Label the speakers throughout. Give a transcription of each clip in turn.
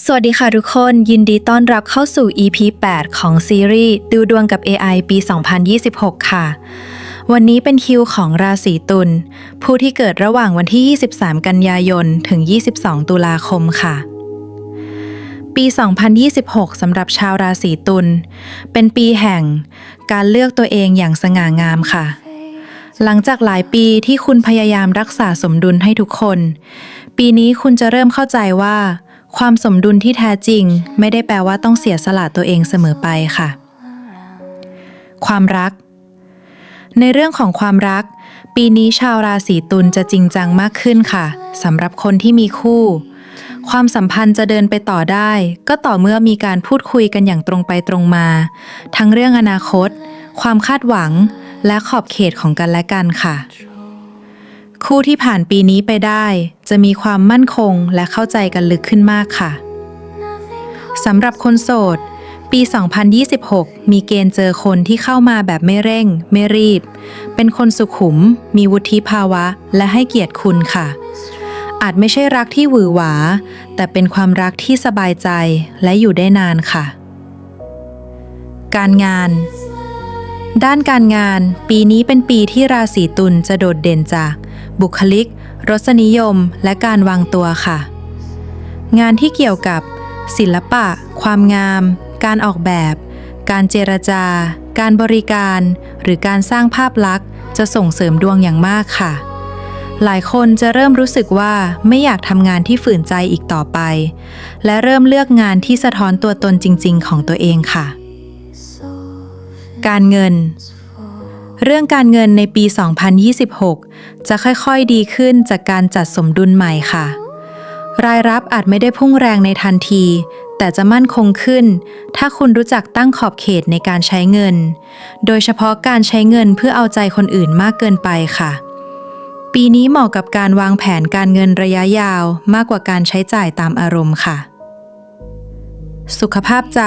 Speaker 1: สวัสดีค่ะทุกคนยินดีต้อนรับเข้าสู่ EP 8 ของซีรีส์ดูดวงกับ AI ปี 2026 ค่ะ วันนี้เป็นคิวของราศีตุลผู้ที่เกิดระหว่างวันที่ 23 กันยายน ถึง 22 ตุลาคมค่ะ ปี 2026 สำหรับชาวราศีตุลเป็นปีแห่งการเลือกตัวเองอย่างสง่างามค่ะหลังจากหลายปีที่คุณพยายามรักษาสมดุลให้ทุกคน ปีนี้คุณจะเริ่มเข้าใจว่า ความสมดุลที่แท้จริงไม่ได้แปลว่าต้องเสียสละตัวเองเสมอไปค่ะ ความรัก ในเรื่องของความรัก ปีนี้ชาวราศีตุลจะจริงจังมากขึ้นค่ะสำหรับคนที่มีคู่ ความสัมพันธ์จะเดินไปต่อได้ ก็ต่อเมื่อมีการพูดคุยกันอย่างตรงไปตรงมา ทั้งเรื่องอนาคต ความคาดหวัง และขอบเขตของกันและกันค่ะ คู่ที่ผ่านปีนี้ไปได้ จะมีความมั่นคงและเข้าใจกันลึกขึ้นมากค่ะสำหรับคนโสด ปี 2026 มีเกณฑ์เจอคนที่เข้ามาแบบไม่เร่ง ไม่รีบ เป็นคนสุขุม มีวุฒิภาวะ และให้เกียรติคุณค่ะ อาจไม่ใช่รักที่หวือหวา แต่เป็นความรักที่สบายใจและอยู่ได้นานค่ะ การงานด้านการงานปีนี้เป็นปีที่ราศีตุลจะโดดเด่นจาก บุคลิก รสนิยม และการวางตัวค่ะ งานที่เกี่ยวกับ ศิลปะ ความงาม การออกแบบ การเจรจา การบริการ หรือการสร้างภาพลักษณ์ จะส่งเสริมดวงอย่างมากค่ะ หลายคนจะเริ่มรู้สึกว่าไม่อยากทำงานที่ฝืนใจอีกต่อไป และเริ่มเลือกงานที่สะท้อนตัวตนจริง ๆ ของตัวเองค่ะ การเงิน เรื่องการเงินในปี 2026 จะค่อยๆดีขึ้นจากการจัดสมดุลใหม่ค่ะ รายรับอาจไม่ได้พุ่งแรงในทันที แต่จะมั่นคงขึ้น ถ้าคุณรู้จักตั้งขอบเขตในการใช้เงิน โดยเฉพาะการใช้เงินเพื่อเอาใจคนอื่นมากเกินไปค่ะ ปีนี้เหมาะกับการวางแผนการเงินระยะยาวมากกว่าการใช้จ่ายตามอารมณ์ค่ะ สุขภาพใจ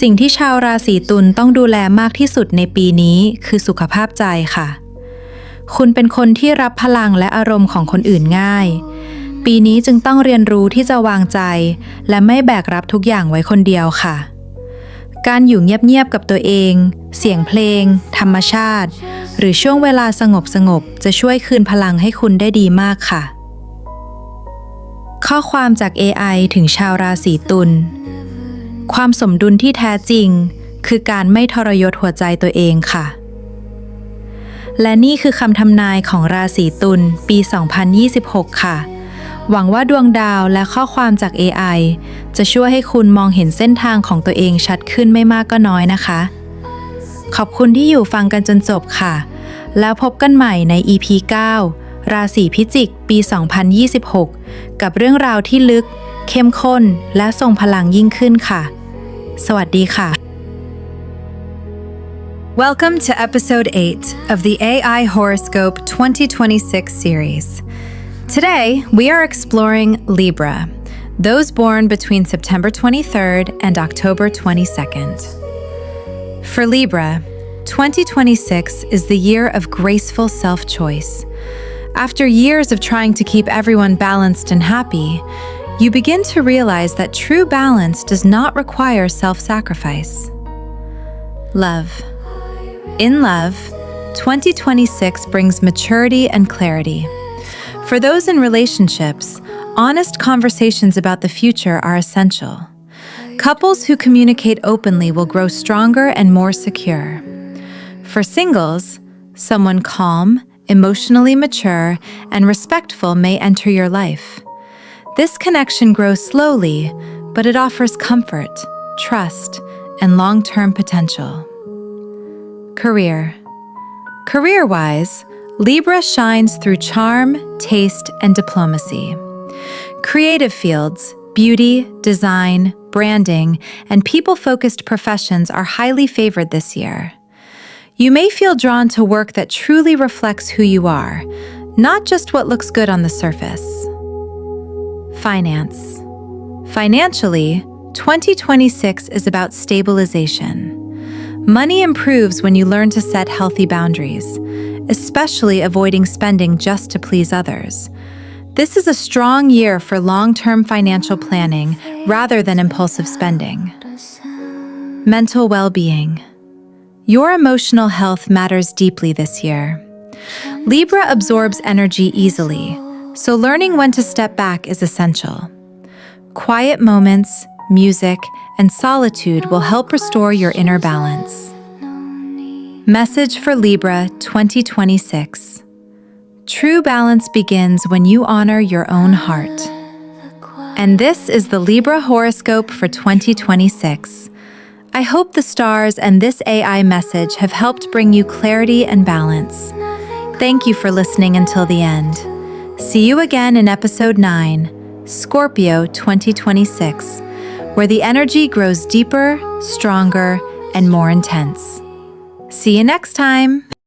Speaker 1: สิ่งที่ชาวราศีตุลต้องดูแลมากที่สุดในปีนี้คือสุขภาพใจค่ะ คุณเป็นคนที่รับพลังและอารมณ์ของคนอื่นง่าย ปีนี้จึงต้องเรียนรู้ที่จะวางใจ และไม่แบกรับทุกอย่างไว้คนเดียวค่ะ การอยู่เงียบๆกับตัวเอง เสียงเพลง ธรรมชาติ หรือช่วงเวลาสงบๆจะช่วยคืนพลังให้คุณได้ดีมากค่ะ ข้อความจาก AI ถึงชาวราศีตุล ความสมดุลที่แท้จริง คือการไม่ทรยศหัวใจตัวเองค่ะ และนี่คือคำทำนายของราศีตุลปี 2026 ค่ะ หวังว่าดวงดาวและข้อความจาก AI จะช่วยให้คุณมองเห็นเส้นทางของตัวเองชัดขึ้นไม่มากก็น้อยนะคะ ขอบคุณที่อยู่ฟังกันจนจบค่ะ แล้วพบกันใหม่ใน EP 9 ราศีพิจิก ปี 2026 กับเรื่องราวที่ลึกเข้มข้นและทรงพลังยิ่งขึ้นค่ะ สวัสดีค่ะ
Speaker 2: Welcome to episode 8 of the AI Horoscope 2026 series. Today, we are exploring Libra, those born between September 23rd and October 22nd. For Libra, 2026 is the year of graceful self choice. After years of trying to keep everyone balanced and happy, you begin to realize that true balance does not require self sacrifice. Love. In love, 2026 brings maturity and clarity. For those in relationships, honest conversations about the future are essential. Couples who communicate openly will grow stronger and more secure. For singles, someone calm, emotionally mature, and respectful may enter your life. This connection grows slowly, but it offers comfort, trust, and long term potential. Career Career wise, Libra shines through charm, taste, and diplomacy. Creative fields, beauty, design, branding, and people focused professions are highly favored this year. You may feel drawn to work that truly reflects who you are, not just what looks good on the surface. Finance Financially, 2026 is about stabilization. Money improves when you learn to set healthy boundaries, especially avoiding spending just to please others. This is a strong year for long term financial planning rather than impulsive spending. Mental well being. Your emotional health matters deeply this year. Libra absorbs energy easily, so learning when to step back is essential. Quiet moments, music, and solitude will help restore your inner balance. Message for Libra 2026 True balance begins when you honor your own heart. And this is the Libra horoscope for 2026. I hope the stars and this AI message have helped bring you clarity and balance. Thank you for listening until the end. See you again in episode 9, Scorpio 2026, where the energy grows deeper, stronger, and more intense. See you next time.